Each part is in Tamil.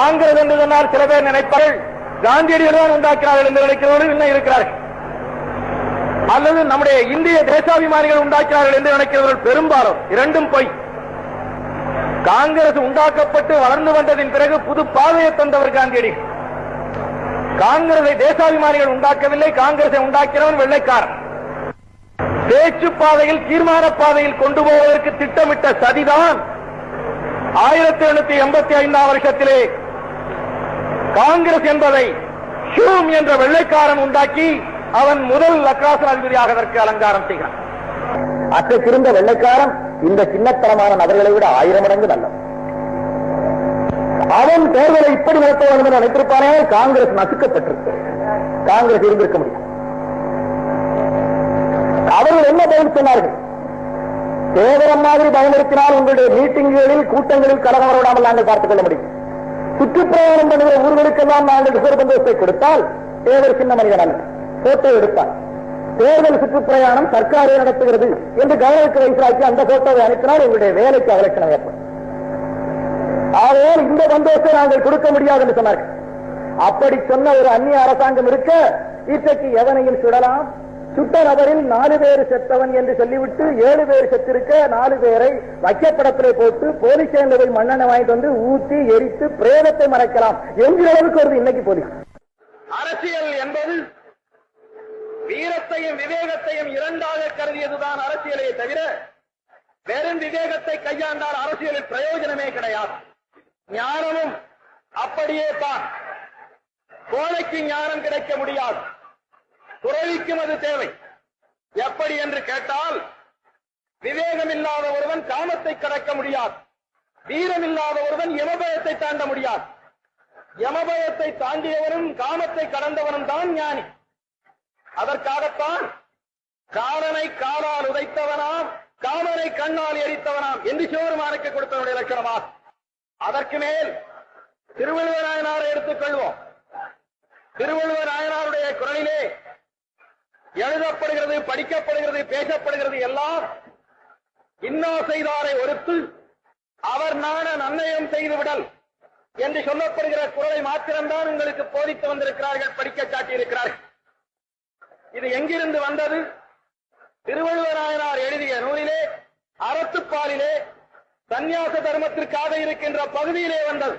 காங்கிரஸ் என்று சொன்னால் சில பேர் நினைப்பார்கள் காந்தியடிகள் உண்டாக்கிறார்கள் உண்டாக்கினார்கள் என்று நினைக்கிறவர்கள் இன்னும் இருக்கிறார்கள். அல்லது நம்முடைய இந்திய தேசாபிமானிகள் உண்டாக்கினார்கள் என்று நினைக்கிறவர்கள் பெரும்பாலும் இரண்டும் பொய். காங்கிரஸ் உண்டாக்கப்பட்டு வளர்ந்து வந்ததின் பிறகு புது பாதையை தந்தவர் காந்தியடிகள். காங்கிரஸை தேசாபிமானிகள் உண்டாக்கவில்லை காங்கிரஸை உண்டாக்கினவன் வெள்ளைக்காரன். பேச்சு பாதையில் தீர்மான பாதையில் கொண்டு போவதற்கு திட்டமிட்ட சதிதான் ஆயிரத்தி எண்ணூத்தி எண்பத்தி ஐந்தாம் வருஷத்திலே காங்கிரஸ் என்பதை ஷூம் என்ற வெள்ளைக்காரன் உண்டாக்கி அவன் முதல் லக்ராசன் அதிபதியாக அதற்கு அலங்காரம் செய்கிறான். திரும்ப வெள்ளைக்காரன் இந்த சின்னத்தனமான நபர்களை விட ஆயிரம் மடங்கு நல்லது அவன் தேர்தலை இப்படி நடத்த வேண்டும் என்று நினைத்திருப்பானே காங்கிரஸ் நசுக்கப்பட்டிருக்கு. காங்கிரஸ் இருந்திருக்க முடியும் அவர்கள் என்ன பதில் சொன்னார்கள்? தேவரம் மாதிரி பயமுறுத்தினால் உங்களுடைய மீட்டிங்குகளில் கூட்டங்களில் கலகம் வரவிடாமல் நாங்கள் பார்த்துக் கொள்ள முடியும். சுற்றுப்பிரயாணம் பண்ணுகிற ஊர்களுக்கெல்லாம் நாங்கள் ரிசர்வ் பந்தோபஸ்தை கொடுத்தால் தேவர் சின்ன மனிதன் அல்ல. போட்டோ எடுத்தார் தேர்தல் சுற்றுப்பிரயாணம் சர்க்காரே நடத்துகிறது என்று கவனத்துக்கு வைசாக்கி அந்த போட்டோவை அனுப்பினால் உங்களுடைய வேலைக்கு அவலட்சணம் ஏற்படும் ஆகையால் இந்த பந்தோபஸ்தை நாங்கள் கொடுக்க முடியாது என்று சொன்னார்கள். அப்படி சொன்ன ஒரு அந்நிய அரசாங்கம் இருக்க இன்றைக்கு எவனையும் சுடலாம்? சுட்ட நபரில் நாலு பேர் செத்தவன் என்று சொல்லிவிட்டு ஏழு பேர் செத்திருக்க நாலு பேரை வைக்கப்படத்திலே போட்டு போலீஸ் சேர்ந்த போய் மண்ணெண்ணை வாங்கிட்டு வந்து ஊத்தி எரித்து பிரேதத்தை மறைக்கலாம் என்கிற அளவுக்கு வருது இன்னைக்கு போலீஸ். அரசியல் என்பது வீரத்தையும் விவேகத்தையும் இரண்டாக கருதியதுதான் அரசியலே தவிர வெறும் விவேகத்தை கையாண்டால் அரசியலில் பிரயோஜனமே கிடையாது. ஞானமும் அப்படியே தான் கோழைக்கு ஞானம் கிடைக்க முடியாது. துறவிக்கும் அது தேவை. எப்படி என்று கேட்டால் விவேகம் இல்லாத ஒருவன் காமத்தை கடக்க முடியாது. வீரம் இல்லாத ஒருவன் யமபயத்தை தாண்ட முடியாது. யமபயத்தை தாண்டியவனும் காமத்தை கடந்தவனும் தான் ஞானி. அதற்காகத்தான் காலனை காலால் உதைத்தவனாம் காமனை கண்ணால் எரித்தவனாம் என்று சிவருமானுக்கு கொடுத்தவனுடைய லட்சணமா அதற்கு மேல் திருவள்ளுவர் நாயனாரை எடுத்துக்கொள்வோம் திருவள்ளுவர் நாயனாருடைய குரலிலே எழுதப்படுகிறது படிக்கப்படுகிறது பேசப்படுகிறது எல்லாம் இன்னா செய்தாரை ஒருத்து அவர் நாண நன்னயம் செய்து விடல் என்று சொல்லப்படுகிற குரலை மாத்திரம்தான் உங்களுக்கு போதித்து வந்திருக்கிறார்கள் படிக்க காட்டியிருக்கிறார்கள் இது எங்கிருந்து வந்தது? திருவள்ளுவராயனார் எழுதிய நூலிலே அறத்துப்பாலிலே சந்நியாச தர்மத்திற்காக இருக்கின்ற பகுதியிலே வந்தது.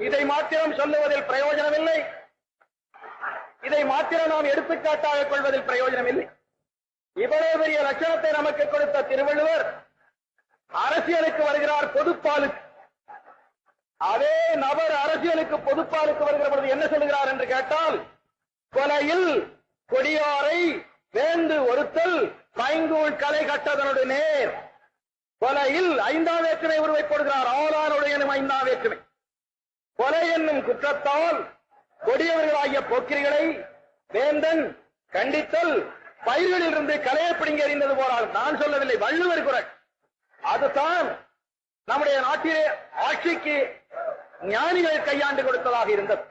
இதை மாத்திரம் சொல்லுவதில் பிரயோஜனமில்லை. இதை மாத்திரம் நாம் எடுத்துக்காட்டாக கொள்வதில் பிரயோஜனம் இல்லை இவ்வளவு பெரிய லட்சணத்தை நமக்கு கொடுத்த திருவள்ளுவர் அரசியலுக்கு வருகிறார் பொதுப்பாலுக்கு. அதே நபர் அரசியலுக்கு பொதுப்பாலுக்கு வருகிற பொழுது என்ன சொல்லுகிறார் என்று கேட்டால் கொலையில் கொடியாரை வேந்து ஒருத்தல் பைங்கூழ் கலை கட்டதனுடைய நேர். கொலையில் ஐந்தாம் வேற்றுமை உருவை போடுகிறார் ஆளானுடைய ஐந்தாம் வேற்றுமை. கொலை என்னும் குற்றத்தால் கொடியவர்களாகிய போக்கிரிகளை வேந்தன் கண்டித்தல் பயிர்களிலிருந்து கலையை பிடுங்கி எறிந்தது போறால் நான் சொல்லவில்லை வள்ளுவர் குரல். அதுதான் நம்முடைய நாட்டிலே ஆட்சிக்கு ஞானிகள் கையாண்டு கொடுத்ததாக இருந்தது.